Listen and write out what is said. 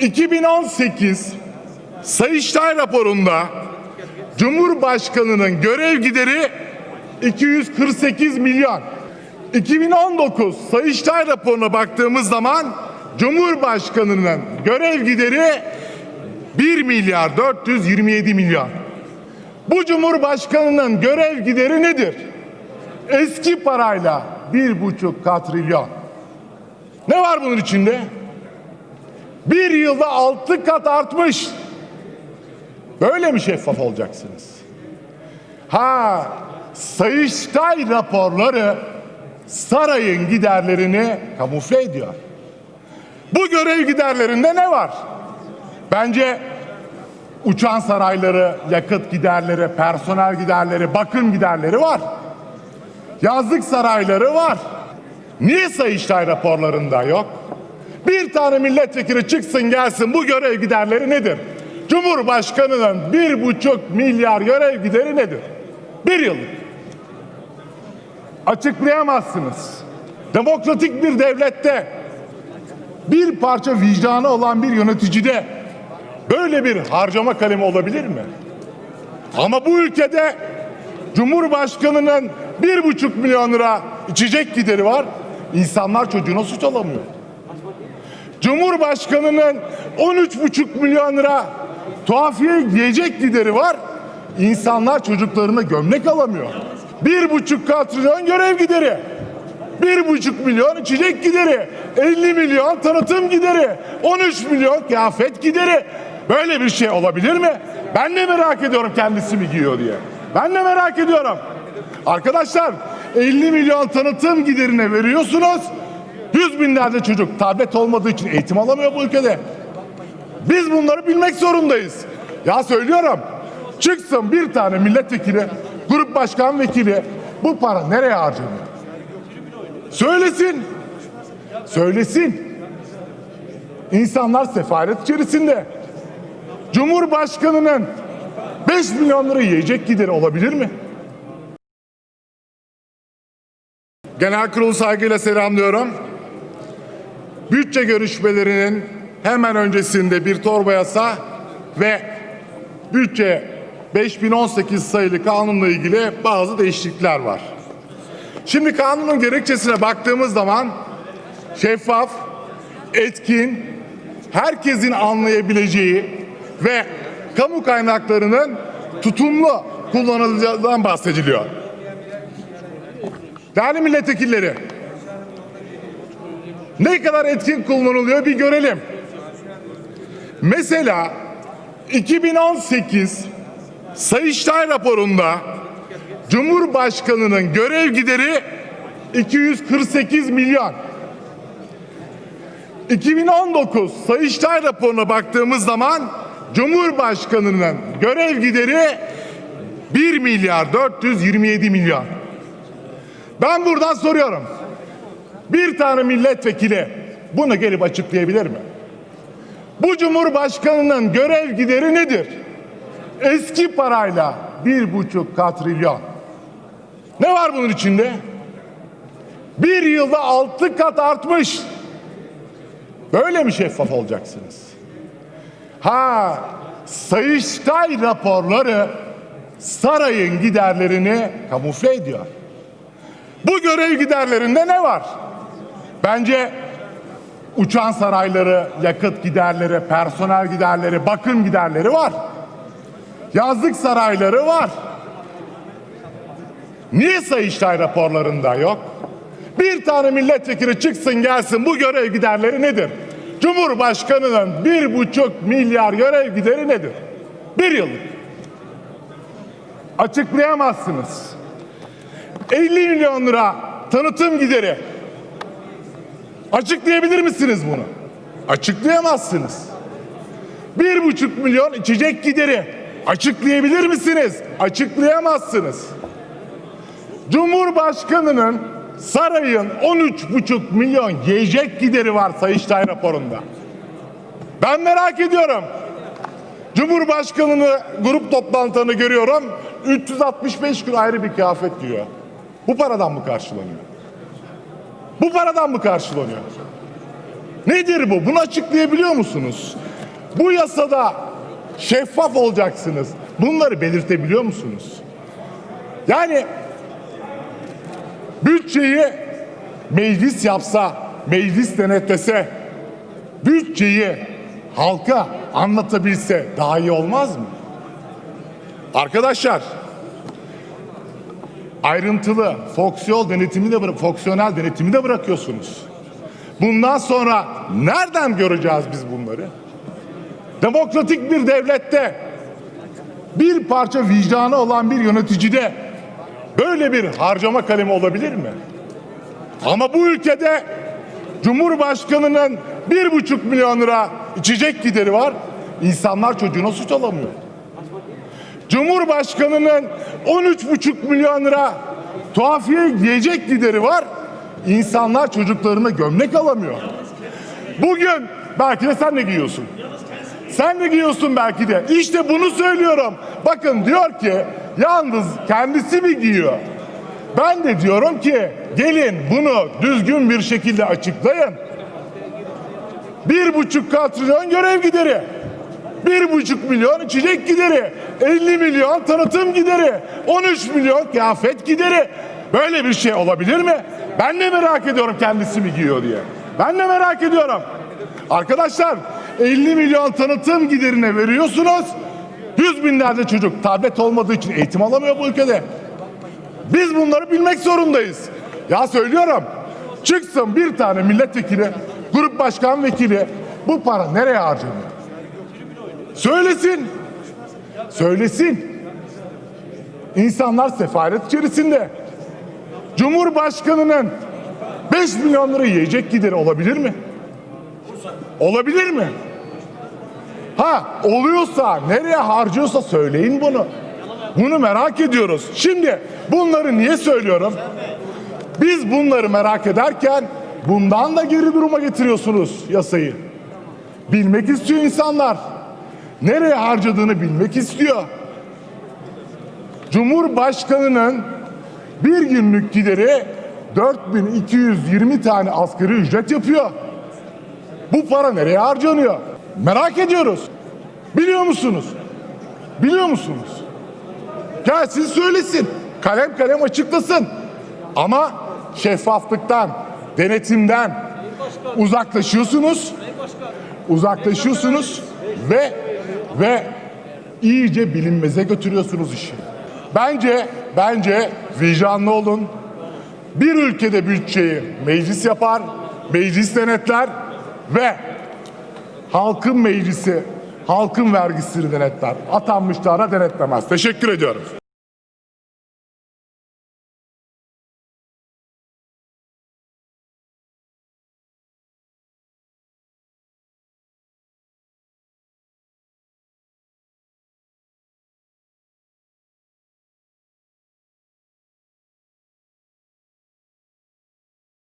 2018 Sayıştay raporunda Cumhurbaşkanının görev gideri 248 milyon. 2019 Sayıştay raporuna baktığımız zaman Cumhurbaşkanının görev gideri 1 milyar 427 milyon. Bu Cumhurbaşkanının görev gideri nedir? Eski parayla bir buçuk katrilyon. Ne var bunun içinde? Bir yılda altı kat artmış. Böyle mi şeffaf olacaksınız? Ha, Sayıştay raporları sarayın giderlerini kamufle ediyor. Bu görev giderlerinde ne var? Bence uçan sarayları, yakıt giderleri, personel giderleri, bakım giderleri var. Yazlık sarayları var. Niye Sayıştay raporlarında yok? Bir tane milletvekili çıksın gelsin bu görev giderleri nedir? Cumhurbaşkanının bir buçuk milyar görev gideri nedir? Bir yıllık. Açıklayamazsınız. Demokratik bir devlette bir parça vicdanı olan bir yöneticide böyle bir harcama kalemi olabilir mi? Ama bu ülkede Cumhurbaşkanının bir buçuk milyon lira içecek gideri var. İnsanlar çocuğuna süt alamıyor. Cumhurbaşkanının 13,5 milyon lira tuhafiye yiyecek gideri var. İnsanlar çocuklarına gömlek alamıyor. Bir buçuk katrilyon görev gideri. Bir buçuk milyon içecek gideri. 50 milyon tanıtım gideri. 13 milyon kıyafet gideri. Böyle bir şey olabilir mi? Ben de merak ediyorum kendisi mi giyiyor diye. Ben de merak ediyorum. Arkadaşlar 50 milyon tanıtım giderine veriyorsunuz. Yüz binlerce çocuk tablet olmadığı için eğitim alamıyor bu ülkede. Biz bunları bilmek zorundayız. Ya söylüyorum. Çıksın bir tane milletvekili, grup başkan vekili bu para nereye harcanıyor? Söylesin. Söylesin. İnsanlar sefalet içerisinde. Cumhurbaşkanının 5 milyon lira yiyecek gideri olabilir mi? Genel kurulu saygıyla selamlıyorum. Bütçe görüşmelerinin hemen öncesinde bir torba yasa ve bütçe 5018 sayılı kanunla ilgili bazı değişiklikler var. Şimdi kanunun gerekçesine baktığımız zaman şeffaf, etkin, herkesin anlayabileceği ve kamu kaynaklarının tutumlu kullanılacağından bahsediliyor. Değerli milletvekilleri, ne kadar etkin kullanılıyor bir görelim. Mesela 2018 Sayıştay raporunda Cumhurbaşkanının görev gideri 248 milyon. 2019 Sayıştay raporuna baktığımız zaman Cumhurbaşkanının görev gideri 1 milyar 427 milyon. Ben buradan soruyorum. Bir tane milletvekili bunu gelip açıklayabilir mi? Bu Cumhurbaşkanının görev gideri nedir? Eski parayla bir buçuk katrilyon. Ne var bunun içinde? Bir yılda altı kat artmış. Böyle mi şeffaf olacaksınız? Ha, Sayıştay raporları sarayın giderlerini kamufle ediyor. Bu görev giderlerinde ne var? Bence uçan sarayları, yakıt giderleri, personel giderleri, bakım giderleri var. Yazlık sarayları var. Niye Sayıştay raporlarında yok? Bir tane milletvekili çıksın gelsin bu görev giderleri nedir? Cumhurbaşkanının bir buçuk milyar görev gideri nedir? Bir yıllık. Açıklayamazsınız. 50 milyon lira tanıtım gideri. Açıklayabilir misiniz bunu? Açıklayamazsınız. Bir buçuk milyon içecek gideri. Açıklayabilir misiniz? Açıklayamazsınız. Cumhurbaşkanının sarayın 13,5 milyon yiyecek gideri var Sayıştay raporunda. Ben merak ediyorum. Cumhurbaşkanını grup toplantılarını görüyorum. 365 gün ayrı bir kıyafet giyiyor. Bu paradan mı karşılanıyor? Bu paradan mı karşılanıyor? Nedir bu? Bunu açıklayabiliyor musunuz? Bu yasada şeffaf olacaksınız. Bunları belirtebiliyor musunuz? Yani bütçeyi meclis yapsa, meclis denetlese, bütçeyi halka anlatabilse daha iyi olmaz mı? Arkadaşlar, ayrıntılı fonksiyon denetimi de fonksiyonel denetimi de bırakıyorsunuz. Bundan sonra nereden göreceğiz biz bunları? Demokratik bir devlette bir parça vicdanı olan bir yöneticide böyle bir harcama kalemi olabilir mi? Ama bu ülkede Cumhurbaşkanının bir buçuk milyon lira içecek gideri var. İnsanlar çocuğuna süt alamıyor. Cumhurbaşkanının 13,5 milyon lira tuhafiye yiyecek gideri var. İnsanlar çocuklarına gömlek alamıyor. Bugün belki de sen de giyiyorsun. Sen de giyiyorsun belki de. İşte bunu söylüyorum. Bakın diyor ki yalnız kendisi mi giyiyor? Ben de diyorum ki gelin bunu düzgün bir şekilde açıklayın. Bir buçuk katrilyon görev gideri. Bir buçuk milyon içecek gideri. 50 milyon tanıtım gideri. 13 milyon kıyafet gideri. Böyle bir şey olabilir mi? Ben de merak ediyorum kendisi mi giyiyor diye. Ben de merak ediyorum. Arkadaşlar 50 milyon tanıtım giderine veriyorsunuz. Yüz binlerce çocuk tablet olmadığı için eğitim alamıyor bu ülkede. Biz bunları bilmek zorundayız. Ya söylüyorum. Çıksın bir tane milletvekili, grup başkan vekili bu para nereye harcanıyor? Söylesin. Söylesin. İnsanlar sefaret içerisinde. Cumhurbaşkanının 5 milyon lira yiyecek gideri olabilir mi? Olabilir mi? Ha oluyorsa nereye harcıyorsa söyleyin bunu. Bunu merak ediyoruz. Şimdi bunları niye söylüyorum? Biz bunları merak ederken bundan da geri duruma getiriyorsunuz yasayı. Bilmek istiyor insanlar. Nereye harcadığını bilmek istiyor. Cumhurbaşkanının bir günlük gideri 4220 tane asgari ücret yapıyor. Bu para nereye harcanıyor? Merak ediyoruz. Biliyor musunuz? Biliyor musunuz? Gelsin söylesin. Kalem kalem açıklasın. Ama şeffaflıktan, denetimden uzaklaşıyorsunuz. Uzaklaşıyorsunuz ve ve iyice bilinmeze götürüyorsunuz işi. Bence bence vicdanlı olun. Bir ülkede bütçeyi meclis yapar, meclis denetler ve halkın meclisi halkın vergisini denetler. Atanmışlara denetlemez. Teşekkür ediyorum.